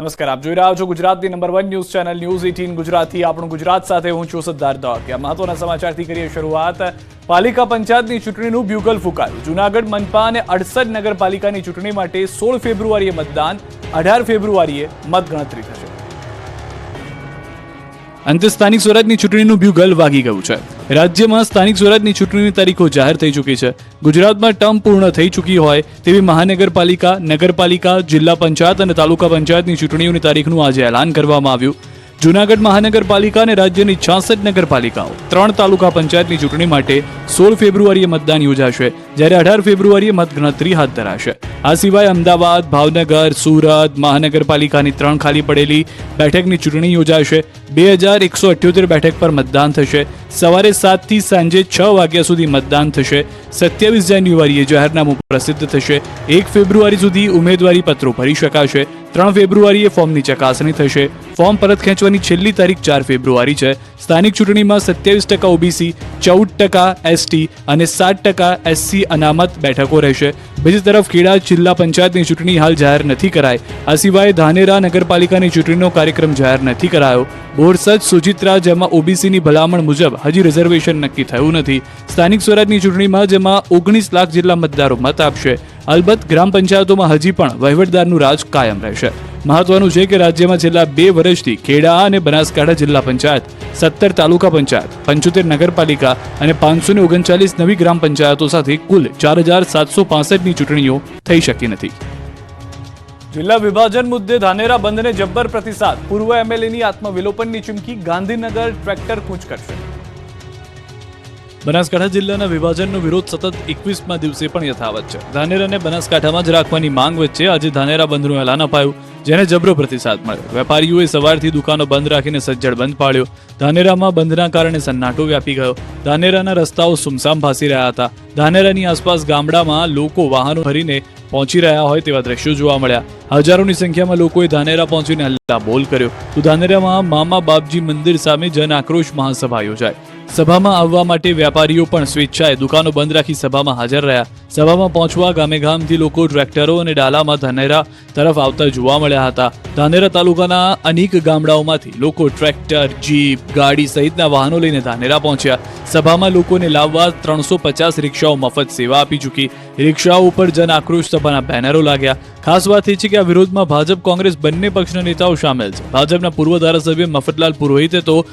નમસ્કાર, આપ જોઈ રહ્યા છો ગુજરાતની number one news channel, news eighteen ગુજરાતથી આપણું ગુજરાત સાથે હું છું સિદ્ધાર્થ દોડકિયા મહત્વના સમાચારથી કરીએ શરૂઆત. પાલિકા પંચાયતની ચૂંટણીનું બ્યુગલ ફૂંકાયું. જૂનાગઢ, મનપા અને અડસઠ નગરપાલિકાની ચૂંટણી માટે સોળ ફેબ્રુઆરીએ મતદાન, અઢાર ફેબ્રુઆરીએ મતગણતરી થશે. અંતે સ્થાનિક સ્વરાજની ચૂંટણીનું બ્યુગલ વાગી ગયું છે. રાજ્યમાં સ્થાનિક સ્વરાજની ચૂંટણીની તારીખો જાહેર થઈ ચૂકી છે. ગુજરાતમાં ટર્મ પૂર્ણ થઈ ચૂકી હોય તેવી મહાનગરપાલિકા, નગરપાલિકા, જિલ્લા પંચાયત અને તાલુકા પંચાયતની ચૂંટણીઓની તારીખનું આજે એલાન કરવામાં આવ્યું. જૂનાગઢ મહાનગરપાલિકા અને રાજ્યની છાસઠ નગરપાલિકાઓ, ત્રણ તાલુકા પંચાયતની ચૂંટણી માટે સોળ ફેબ્રુઆરીએ મતદાન યોજાશે, જ્યારે અઢાર ફેબ્રુઆરીએ મતગણતરી હાથ ધરાશે. આ સિવાય અમદાવાદ, ભાવનગર, સુરત, મહાનગરપાલિકાની ત્રણ ખાલી પડેલી બેઠકની ચૂંટણી યોજાશે. બે હજાર એકસો અઠ્યોતેર બેઠક પર મતદાન થશે. સવારે સાતથી સાંજે છ વાગ્યા સુધી મતદાન થશે. સત્યાવીસ જાન્યુઆરીએ જાહેરનામું પ્રસિદ્ધ થશે. એક ફેબ્રુઆરી સુધી ઉમેદવારી પત્રો ભરી શકાશે. ત્રણ ફેબ્રુઆરીએ ફોર્મની ચકાસણી થશે. ફોર્મ પરત ખેંચવાની છેલ્લી તારીખ ચાર ફેબ્રુઆરી છે. સ્થાનિક ચૂંટણીમાં સત્યાવીસ ટકા ઓબીસી, ચૌદ ટકા એસટી અને સાત ટકા એસસી અનામત બેઠકો રહેશે. બીજી તરફ ખેડા જિલ્લા પંચાયતની ચૂંટણી હાલ જાહેર નથી કરાઈ. આ સિવાય ધાનેરા નગરપાલિકાની ચૂંટણીનો કાર્યક્રમ જાહેર નથી કરાયો. બોરસદ, સુજિત્રા જેમાં ઓબીસીની ભલામણ મુજબ હજી રિઝર્વેશન નક્કી થયું નથી. સ્થાનિક સ્વરાજની ચૂંટણીમાં જેમાં ઓગણીસ લાખ જેટલા મતદારો મત આપશે. અલબત્ત ગ્રામ પંચાયતોમાં હજી પણ વહીવટદારનું રાજ કાયમ રહેશે. મહત્વનું છે કે રાજ્યમાં છેલ્લા બે વર્ષથી ખેડા અને બનાસકાંઠા જિલ્લા પંચાયત, સત્તર તાલુકા પંચાયત, પંચોતેર નગરપાલિકા અને પાંચસો ને ઓગણચાલીસ નવી ગ્રામ પંચાયતો સાથે કુલ ચાર હજાર સાતસો પાસઠની ચૂંટણીઓ થઈ શકી નથી. જિલ્લા વિભાજન મુદ્દે ધાનેરા બંધને જબ્બર પ્રતિસાદ. પૂર્વ એમએલએની આત્મવિલોપનની ચીમકી ગાંધીનગર ટ્રેક્ટર કૂચ કરશે. બનાસકાંઠા જિલ્લાના વિભાજનનો વિરોધ સતત એકવીસમાં દિવસે પણ યથાવત છે. ધાનેરાને બનાસકાંઠામાં જ રાખવાની માંગ વચ્ચે આજે ધાનેરા બંધનું એલાન અપાયું, જેને જબરો પ્રતિસાદ મળ્યો. વેપારીઓએ સવારથી દુકાનો બંધ રાખીને સજ્જડ બંધ પાળ્યો ધાનેરામાં બંધના કારણે સન્નાટો વ્યાપી ગયો. ધાનેરાના રસ્તાઓ સુમસામ ભાસી રહ્યા હતા. ધાનેરાની આસપાસ ગામડામાં લોકો વાહનો ભરીને પહોંચી રહ્યા હોય તેવા દ્રશ્યો જોવા મળ્યા. હજારોની સંખ્યામાં લોકોએ ધાનેરા પહોંચીને હલ્લા બોલ કર્યો. તો ધાનેરામાં મામા બાપજી મંદિર સામે જન આક્રોશ મહાસભા યોજાઈ સભામાં આવવા માટે વેપારીઓ પણ સ્વેચ્છાએ દુકાનો બંધ રાખી સભામાં હાજર રહ્યા. સભામાં પહોંચવા ગામે ગામથી લોકો ટ્રેક્ટરો અને ડાલામાં ધાનેરા તરફ આવતા જોવા મળ્યા હતા. ધાનેરા તાલુકાના અનેક ગામડાઓમાંથી લોકો ટ્રેક્ટર, જીપ, ગાડી સહિતના વાહનો લઈને ધાનેરા પહોંચ્યા. સભામાં લોકોને લાવવા ત્રણસો પચાસ રિક્ષાઓ મફત સેવા આપી ચૂકી. રિક્ષાઓ ઉપર જન આક્રોશ સભાના બેનરો લાગ્યા. ખાસ વાત એ છે કે આ વિરોધમાં ભાજપ, કોંગ્રેસ બંને પક્ષના નેતાઓ સામેલ છે. ભાજપના પૂર્વ ધારાસભ્ય મફતલાલ પુરોહિતે તો